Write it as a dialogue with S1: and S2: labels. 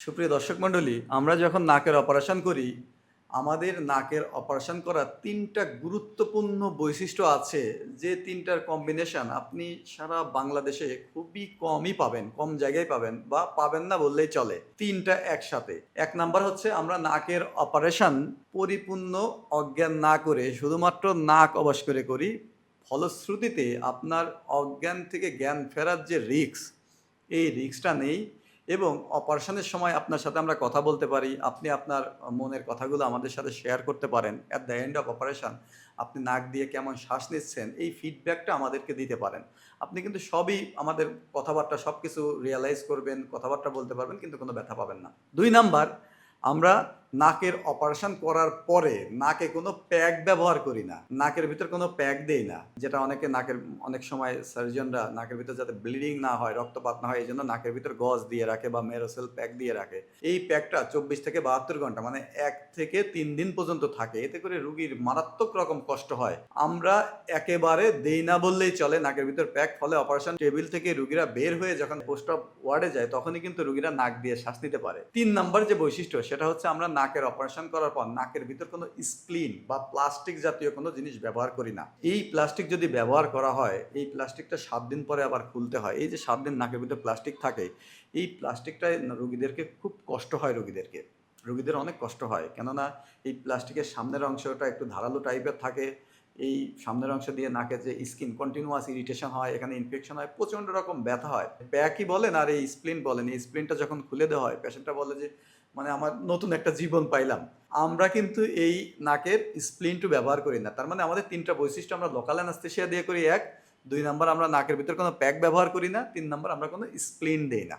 S1: সুপ্রিয় দর্শক মণ্ডলী, আমরা যখন নাকের অপারেশন করি, আমাদের নাকের অপারেশন করার তিনটা গুরুত্বপূর্ণ বৈশিষ্ট্য আছে যে তিনটার কম্বিনেশন আপনি সারা বাংলাদেশে খুবই কমই পাবেন, কম জায়গায় পাবেন বা পাবেন না বললেই চলে। তিনটা একসাথে। এক নাম্বার হচ্ছে আমরা নাকের অপারেশন পরিপূর্ণ অজ্ঞান না করে, শুধুমাত্র নাক অবশ করে করি। ফলশ্রুতিতে আপনার অজ্ঞান থেকে জ্ঞান ফেরার যে রিক্স এই রিক্সটা নেই। এবং অপারেশনের সময় আপনার সাথে আমরা কথা বলতে পারি, আপনি আপনার মনের কথাগুলো আমাদের সাথে শেয়ার করতে পারেন। At the end of operation আপনি নাক দিয়ে কেমন শ্বাস নিচ্ছেন, এই ফিডব্যাকটা আমাদেরকে দিতে পারেন। আপনি কিন্তু সবই আমাদের কথাবার্তা সব কিছু রিয়েলাইজ করবেন, কথাবার্তা বলতে পারবেন, কিন্তু কোনো ব্যথা পাবেন না। দুই নাম্বার, আমরা নাকের অপারেশন করার পরে নাকে কোনো প্যাক ব্যবহার করি না। নাকের ভিতর কোনো প্যাক দেই না, যেটা অনেকে নাকের, অনেক সময় সার্জনরা নাকের ভিতর যাতে ব্লিডিং না হয়, রক্তপাত না হয় এই জন্য নাকের ভিতর গজ দিয়ে রাখে বা মেরোসেল প্যাক দিয়ে রাখে। এই প্যাকটা চব্বিশ থেকে বাহাত্তর ঘণ্টা মানে এক থেকে তিন দিন পর্যন্ত থাকে। এতে করে রুগীর মারাত্মক রকম কষ্ট হয়। আমরা একেবারে দেই না বললেই চলে নাকের ভিতর প্যাক ফলে অপারেশন টেবিল থেকে রুগীরা বের হয়ে যখন পোস্ট অফ ওয়ার্ডে যায়, তখনই কিন্তু রুগীরা নাক দিয়ে শ্বাস নিতে পারে। তিন নাম্বার যে বৈশিষ্ট্য, সেটা হচ্ছে আমরা নাকের অপারেশন করার পর নাকের ভিতর কোনো স্প্লিন বা প্লাস্টিক জাতীয় কোনো জিনিস ব্যবহার করি না। এই প্লাস্টিক যদি ব্যবহার করা হয়, এই প্লাস্টিকটা সাত দিন পরে আবার খুলতে হয়। এই যে সাত দিন নাকের ভিতরে প্লাস্টিক থাকে, এই প্লাস্টিকটায় রুগীদেরকে খুব কষ্ট হয় রুগীদেরকে। রুগীদের অনেক কষ্ট হয়। কেননা এই প্লাস্টিকের সামনের অংশটা একটু ধারালো টাইপের থাকে এই সামনের অংশ দিয়ে নাকে যে স্কিন কন্টিনিউয়াস ইরিটেশন হয়, এখানে ইনফেকশন হয়, প্রচণ্ড রকম ব্যথা হয়। প্যাকই বলেন আর এই স্প্লিন বলেন, এই স্প্লিনটা যখন খুলে দেওয়া হয় পেশেন্টটা বলে যে মানে আমার নতুন একটা জীবন পাইলাম। আমরা কিন্তু এই নাকের স্প্লিনটু ব্যবহার করি না। তার মানে আমাদের তিনটা বৈশিষ্ট্য আমরা লোকাল অ্যানাস্থেশিয়া দিয়ে করি। এক, দুই নাম্বার আমরা নাকের ভিতর কোনো প্যাক ব্যবহার করি না। তিন নাম্বার আমরা কোনো স্প্লিন দেই না।